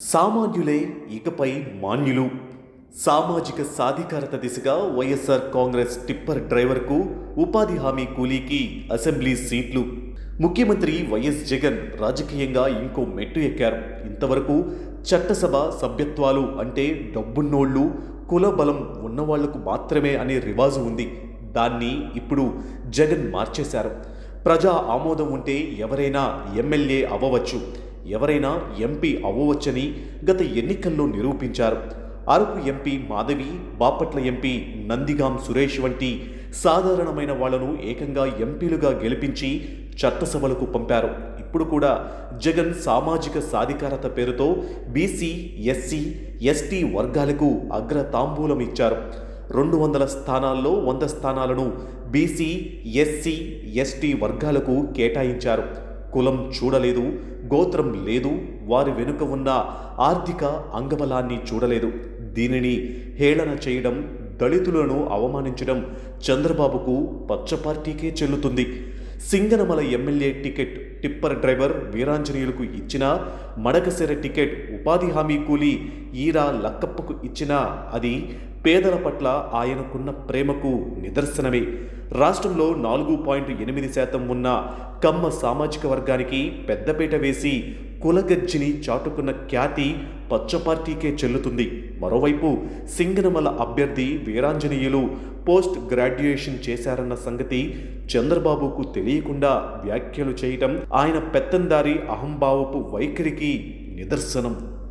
సామాన్యులే ఇకపై మాన్యులు. సామాజిక సాధికారత దిశగా వైఎస్ఆర్ కాంగ్రెస్ టిప్పర్ డ్రైవర్కు ఉపాధి హామీ కూలీకి అసెంబ్లీ సీట్లు. ముఖ్యమంత్రి వైఎస్ జగన్ రాజకీయంగా ఇంకో మెట్టు ఎక్కారు. ఇంతవరకు చట్టసభ సభ్యత్వాలు అంటే డబ్బున్నోళ్ళు కుల బలం ఉన్నవాళ్ళకు మాత్రమే అనే రివాజు ఉంది. దాన్ని ఇప్పుడు జగన్ మార్చేశారు. ప్రజా ఆమోదం ఉంటే ఎవరైనా ఎమ్మెల్యే అవ్వవచ్చు. ఎవరైనా ఎంపీ అవ్వవచ్చని గత ఎన్నికల్లో నిరూపించారు. అరకు ఎంపీ మాధవి బాపట్ల ఎంపీ నందిగాం సురేష్ వంటి సాధారణమైన వాళ్ళను ఏకంగా ఎంపీలుగా గెలిపించి చట్టసభలకు పంపారు. ఇప్పుడు కూడా జగన్ సామాజిక సాధికారత పేరుతో బీసీ ఎస్సీ ఎస్టీ వర్గాలకు అగ్ర తాంబూలం ఇచ్చారు. రెండు వందల స్థానాల్లో వంద స్థానాలను బీసీ ఎస్సీ ఎస్టీ వర్గాలకు కేటాయించారు. కులం చూడలేదు గోత్రం లేదు వారి వెనుక ఉన్న ఆర్థిక అంగబలాన్ని చూడలేదు. దీనిని హేళన చేయడం దళితులను అవమానించడం చంద్రబాబుకు పచ్చ పార్టీకే చెల్లుతుంది. Singanamala MLA ticket tipper driver వీరాంజనేయులకు ఇచ్చినా మడకసెర టికెట్ ఉపాధి హామీ కూలీ ఈరా లక్కప్పకు ఇచ్చినా అది పేదల పట్ల ఆయనకున్న ప్రేమకు నిదర్శనమే. రాష్ట్రంలో నాలుగు పాయింట్ ఎనిమిది శాతం ఉన్న కమ్మ సామాజిక వర్గానికి పెద్దపీట వేసి కులగజ్జిని చాటుకున్న ఖ్యాతి పచ్చ పార్టీకే చెల్లుతుంది. మరోవైపు సింగనమల అభ్యర్థి వీరాంజనేయులు పోస్ట్ గ్రాడ్యుయేషన్ చేశారన్న సంగతి చంద్రబాబుకు తెలియకుండా వ్యాఖ్యలు చేయటం ఆయన పెత్తందారి అహంభావపు వైఖరికి నిదర్శనం.